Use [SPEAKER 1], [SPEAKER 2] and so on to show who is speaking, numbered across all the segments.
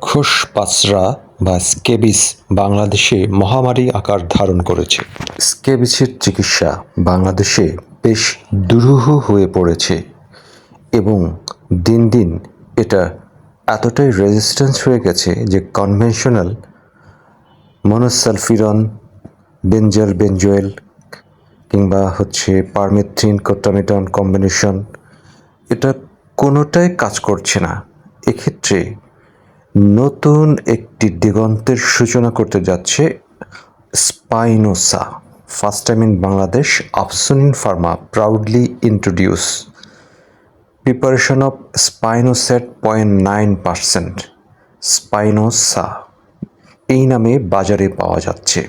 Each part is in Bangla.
[SPEAKER 1] রাক্ষস পাসরা বা স্কেবিস বাংলাদেশে মহামারী আকার ধারণ করেছে। স্কেবিসের চিকিৎসা বাংলাদেশে বেশ দুরূহ হয়ে পড়েছে এবং দিন দিন এটা এতটাই রেজিস্ট্যান্স হয়ে গেছে যে কনভেনশনাল মনোসালফিরন বেঞ্জল বেঞ্জয়েল কিংবা হচ্ছে পারমেথ্রিন কোটামিটন কম্বিনেশন এটা কোনোটাই কাজ করছে না। এক্ষেত্রে নতুন একটি দিগন্তের সূচনা করতে যাচ্ছে Spinosa first time in Bangladesh আফসুনিন pharma proudly introduce preparation of spinosad point nine percent Spinosa এই নামে বাজারে পাওয়া যাচ্ছে।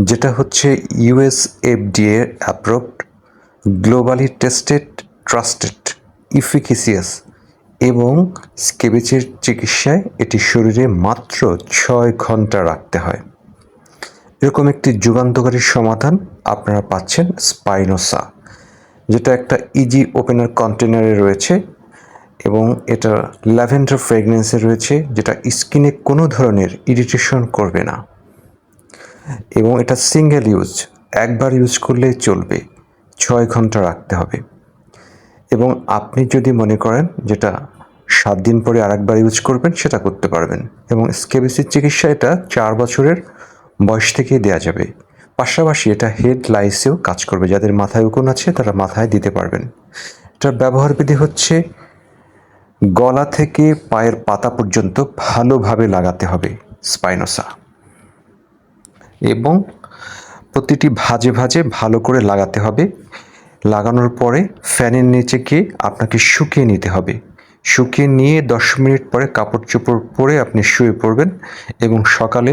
[SPEAKER 1] যেটা হচ্ছে US FDA approved globally tested trusted efficacious এবং স্কেবেচের চিকিৎসায় এটি শরীরে মাত্র ছয় ঘণ্টা রাখতে হয়। এরকম একটি যুগান্তকারী সমাধান আপনারা পাচ্ছেন স্পাইনোসা, যেটা একটা ইজি ওপেনার কন্টেনারে রয়েছে এবং এটা ল্যাভেন্ডার ফ্রেগনেন্সে রয়েছে, যেটা স্কিনে কোনো ধরনের ইরিটেশন করবে না। এবং এটা সিঙ্গেল ইউজ একবার ইউজ করলেই চলবে, ছয় ঘণ্টা রাখতে হবে। এবং আপনি যদি মনে করেন যেটা সাত দিন পরে আরেকবার ইউজ করবেন, সেটা করতে পারবেন। এবং স্কেবিসির চিকিৎসা এটা চার বছরের বয়স থেকেই দেওয়া যাবে। পাশাপাশি এটা হেড লাইসেও কাজ করবে। যাদের মাথায় উকুন আছে, তারা মাথায় দিতে পারবেন। এটার ব্যবহার বিধি হচ্ছে গলা থেকে পায়ের পাতা পর্যন্ত ভালোভাবে লাগাতে হবে স্পাইনোসা এবং প্রতিটি ভাজে ভাজে ভালো করে লাগাতে হবে। লাগানোর পরে ফ্যানের নিচে গিয়ে আপনাকে শুকিয়ে নিতে হবে। শুকিয়ে নিয়ে দশ মিনিট পরে কাপড় চোপড় পরে আপনি শুয়ে পড়বেন এবং সকালে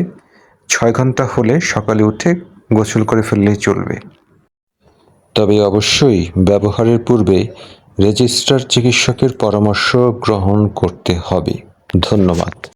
[SPEAKER 1] ছয় ঘণ্টা হলে সকালে উঠে গোসল করে ফেললেই চলবে। তবে অবশ্যই ব্যবহারের পূর্বে রেজিস্টার চিকিৎসকের পরামর্শ গ্রহণ করতে হবে। ধন্যবাদ।